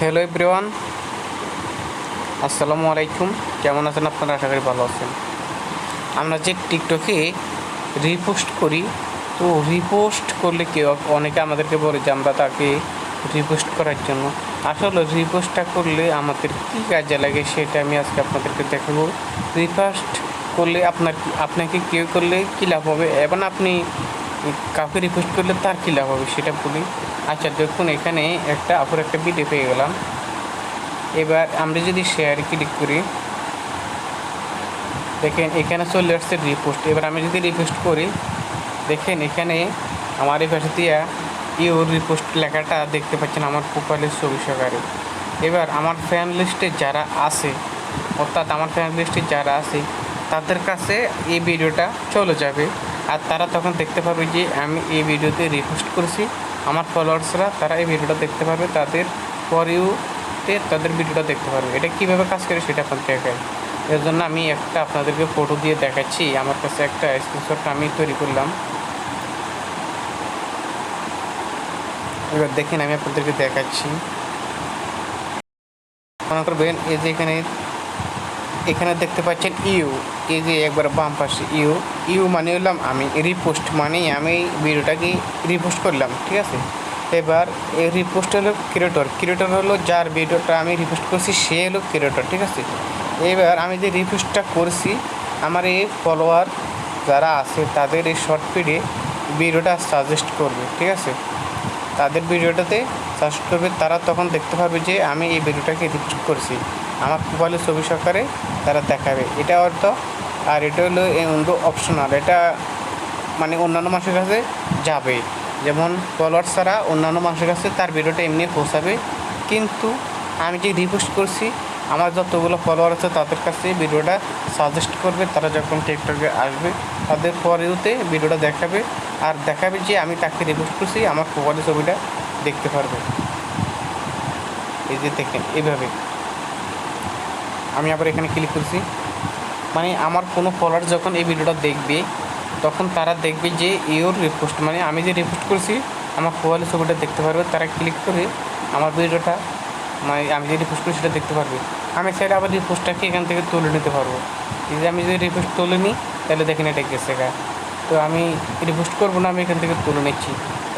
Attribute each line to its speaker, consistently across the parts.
Speaker 1: Hello everyone, আসসালামু আলাইকুম। কেমন আছেন আপনারা? আশা করি ভালো আছেন। আমরা যে টিকটকে রিপোস্ট করি, তো রিপোস্ট করলে কেউ অনেকে আমাদেরকে বলে যে আমরা তাকে রিপোস্ট করার জন্য। আসলে রিপোস্টটা করলে আমাদের কী কাজে লাগে সেটা আমি আজকে আপনাদেরকে দেখাবো। রিপোস্ট করলে আপনার আপনাকে কেউ করলে কী লাভ হবে? এবং আপনি কাউকে রিকোয়েস্ট করলে তার কী লাভ হবে সেটা বলি। আচ্ছা দেখুন, এখানে একটা আপুর একটা ভিডিও পেয়ে গেলাম। এবার আমরা যদি শেয়ারে ক্লিক করি, দেখেন, এখানে চলে আসছে রিপোস্ট এবার আমি যদি রিপোস্ট করি, দেখেন, এখানে আমার এই পাশে দিয়া ইউ রিপোস্ট লেখাটা দেখতে পাচ্ছেন, আমার প্রোফাইলের ছবি সহকারে। এবার আমার ফ্যান লিস্টে যারা আছে, অর্থাৎ আমার ফ্যান লিস্টে যারা আছে, তাদের কাছে এই ভিডিওটা চলে যাবে। আর তারা তখন দেখতে পারবে যে আমি এই ভিডিওতে রিপোস্ট করেছি। আমার ফলোয়ার্সরা তারা এই ভিডিওটা দেখতে পারবে, তাদের পরেওতে তাদের ভিডিওটা দেখতে পারবে। এটা কীভাবে কাজ করে সেটা আপনার দেখায় এর জন্য আমি একটা আপনাদেরকে ফটো দিয়ে দেখাচ্ছি। আমার কাছে একটা স্ক্রিনশট আমি তৈরি করলাম। এবার দেখেন আমি আপনাদেরকে দেখাচ্ছি। মনে করবেন, এই যে এখানে এখানে দেখতে পাচ্ছেন ইউ। এই যে একবার বাম পাশে ইউ। ইউ মানে হলাম আমি রিপোস্ট মানে আমি ভিডিওটাকে রিপোস্ট করলাম, ঠিক আছে? এবার এই রিপোস্ট হলো ক্রিয়েটর ক্রিয়েটর হলো যার ভিডিওটা আমি রিপোস্ট করছি, সে হলো ক্রিয়েটর ঠিক আছে? এবার আমি যে রিপোস্টটা করছি, আমার এই ফলোয়ার যারা আছে, তাদের এই শর্ট পিডে ভিডিওটা সাজেস্ট করবে, ঠিক আছে? তাদের ভিডিওটাতে সাজেস্ট করবে, তারা তখন দেখতে পাবে যে আমি এই ভিডিওটাকে রিপোস্ট করছি। আমার মোবাইলের ছবি সহকারে তারা দেখাবে। এটা অর্থ আর এটা হলো অপশনাল এটা মানে অন্যান্য মানুষের কাছে যাবে। যেমন ফলোয়ার ছাড়া অন্যান্য মানুষের কাছে তার ভিডিওটা এমনি পৌঁছাবে। কিন্তু আমি যে রিপোস্ট করছি, আমার যতগুলো ফলোয়ার আছে তাদের কাছে ভিডিওটা সাজেস্ট করবে, তারা যখন টিকটকে আসবে, তাদের পরেওতে ভিডিওটা দেখাবে। আর দেখাবে যে আমি তাকে রিপোস্ট করছি, আমার প্রোফাইলের ছবিটা দেখতে পারবে। এই যে দেখেন এইভাবে আমি আবার এখানে ক্লিক করছি। মানে আমার কোনো ফলোয়ার যখন এই ভিডিওটা দেখবে, তখন তারা দেখবে যে ইওর রিপোস্ট মানে আমি যে রিপোস্ট করছি, আমার প্রোফাইলের ছবিটা দেখতে পারবে, তারা ক্লিক করে আমার ভিডিওটা মানে আমি যে রিপোস্ট করি সেটা দেখতে পারবে। আমি চাইলে আবার রিপোস্টটাকে এখান থেকে তুলে নিতে পারব। যদি আমি যদি রিপোস্ট তুলে নিই, তাহলে দেখেন এটা গেছে গা। তো আমি রিপোস্ট করব না, আমি এখান থেকে তুলে নিচ্ছি।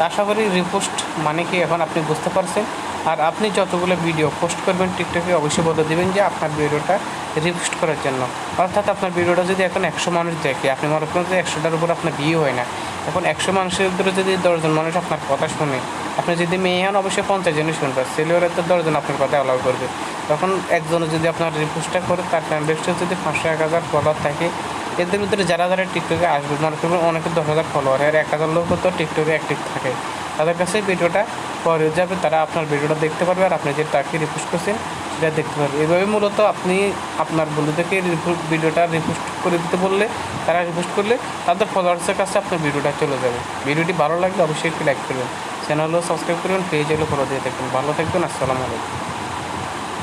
Speaker 1: আশা করি রিপোস্ট মানে কি এখন আপনি বুঝতে পারছেন? আর আপনি যতগুলো ভিডিও পোস্ট করবেন টিকটকে অবশ্যই বলে দেবেন যে আপনার ভিডিওটা রিপোস্ট করার জন্য। অর্থাৎ আপনার ভিডিওটা যদি এখন একশো মানুষ দেখে, আপনি মনে করেন যে একশোটার উপর আপনার বিয়ে হয় না। এখন একশো মানুষের ভিতরে যদি দশজন মানুষ আপনার কথা শুনে, আপনি যদি মেয়ে হন, অবশ্যই পঞ্চাশ জনই শুনবে। ছেলেরা তো দশজন আপনার কথা অ্যালাউ করবে। তখন একজনে যদি আপনার রিপোস্টটা করে, তার লিস্টে যদি পাঁচশো, এক হাজার ফলোয়ার থাকে, এদের ভিতরে যারা যারা টিকটকে আসবে, মনে করবেন অনেকে দশ হাজার ফলোয়ার আর এক হাজার লোকও তো টিকটকে অ্যাক্টিভ থাকে। তাদের কাছে ভিডিওটা পরে যাবে, তারা আপনার ভিডিওটা দেখতে পারবে আর আপনি যে তাকে রিপোস্ট করছেন, সেটা দেখতে পারবে। এভাবে মূলত আপনি আপনার বন্ধুদেরকে ভিডিওটা রিপোস্ট করে দিতে বললে, তারা রিপোস্ট করলে তাদের ফলোয়ার্সের কাছে আপনার ভিডিওটা চলে যাবে। ভিডিওটি ভালো লাগলে অবশ্যই একটি লাইক করবেন। চ্যানেলও সাবস্ক্রাইব করবেন পেজ হলেও ফলো দিয়ে থাকবেন। ভালো থাকবেন, আসসালামু আলাইকুম।